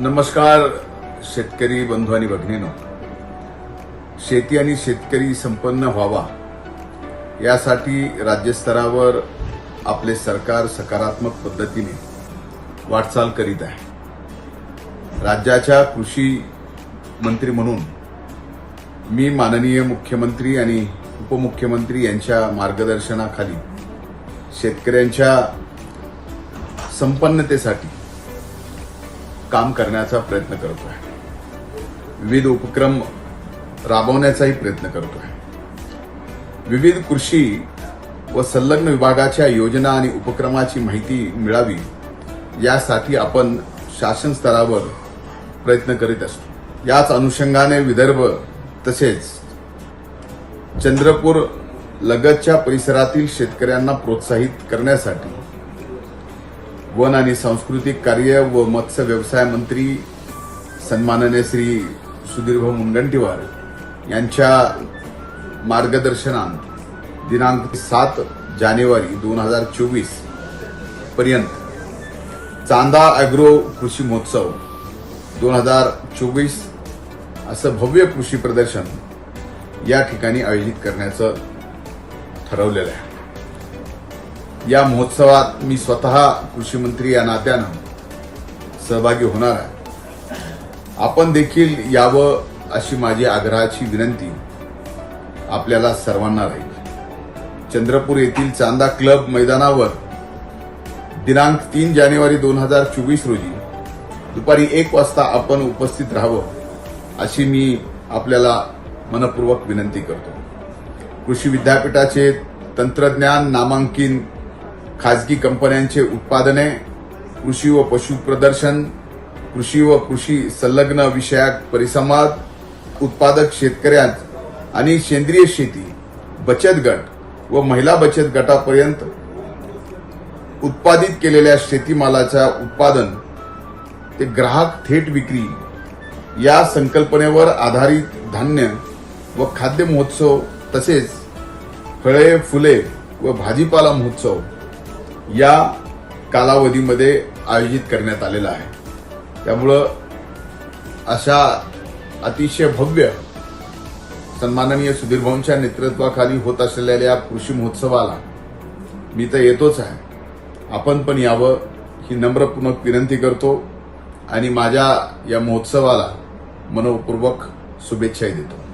नमस्कार शेतकरी बंधू आणि भगिनीनो. शेती आणि शेतकरी संपन्न व्हावा यासाठी राज्यस्तरावर आपले सरकार सकारात्मक पद्धतीने वाटचाल करीत आहे. राज्याच्या कृषी मंत्री म्हणून मी माननीय मुख्यमंत्री आणि उपमुख्यमंत्री यांच्या मार्गदर्शनाखाली शेतकऱ्यांच्या संपन्नतेसाठी काम करण्याचा प्रयत्न करतो आहे विविध उपक्रम राबवण्याचाही प्रयत्न करतो आहे विविध कृषी व संलग्न विभागाच्या योजना आणि उपक्रमाची माहिती मिळावी यासाठी आपण शासन स्तरावर प्रयत्न करीत असतो. याच अनुषंगाने विदर्भ तसेच चंद्रपूर लगतच्या परिसरातील शेतकऱ्यांना प्रोत्साहित करण्यासाठी वन आणि सांस्कृतिक कार्य व मत्स्य व्यवसाय मंत्री सन्माननीय श्री सुधीरभाऊ मुनगंटीवार यांच्या मार्गदर्शनात दिनांक सात जानेवारी दोन हजार चोवीसपर्यंत चांदा अॅग्रो कृषी महोत्सव दोन हजार चोवीस असं भव्य कृषी प्रदर्शन या ठिकाणी आयोजित करण्याचं ठरवलेलं आहे. या महोत्सवात मी स्वतः कृषी मंत्री या नात्यानं सहभागी होणार आहे. आपण देखील यावं अशी माझी आग्रहाची विनंती आपल्याला सर्वांना राहील. चंद्रपूर येथील चांदा क्लब मैदानावर दिनांक तीन जानेवारी दोन हजार चोवीस रोजी दुपारी एक वाजता आपण उपस्थित राहावं अशी मी आपल्याला मनपूर्वक विनंती करतो. कृषी विद्यापीठाचे तंत्रज्ञान नामांकित खाजगी कंपन्यांचे उत्पादने कृषी व पशु प्रदर्शन कृषी व कृषी संलग्न विषयक परिसंवाद उत्पादक शेतकऱ्यांत आणि सेंद्रिय शेती बचत गट व महिला बचत गटापर्यंत उत्पादित केलेल्या शेतीमालाच्या उत्पादन ते ग्राहक थेट विक्री या संकल्पनेवर आधारित धान्य व खाद्य महोत्सव तसेच फळे फुले व भाजीपाला महोत्सव या कालावधीमध्ये आयोजित करण्यात आलेला आहे. त्यामुळं अशा अतिशय भव्य सन्माननीय सुधीर भाऊंच्या नेतृत्वाखाली होत असलेल्या या कृषी महोत्सवाला मी तर येतोच आहे. आपण पण यावं ही नम्रपूर्वक विनंती करतो आणि माझ्या या महोत्सवाला मनोपूर्वक शुभेच्छाही देतो.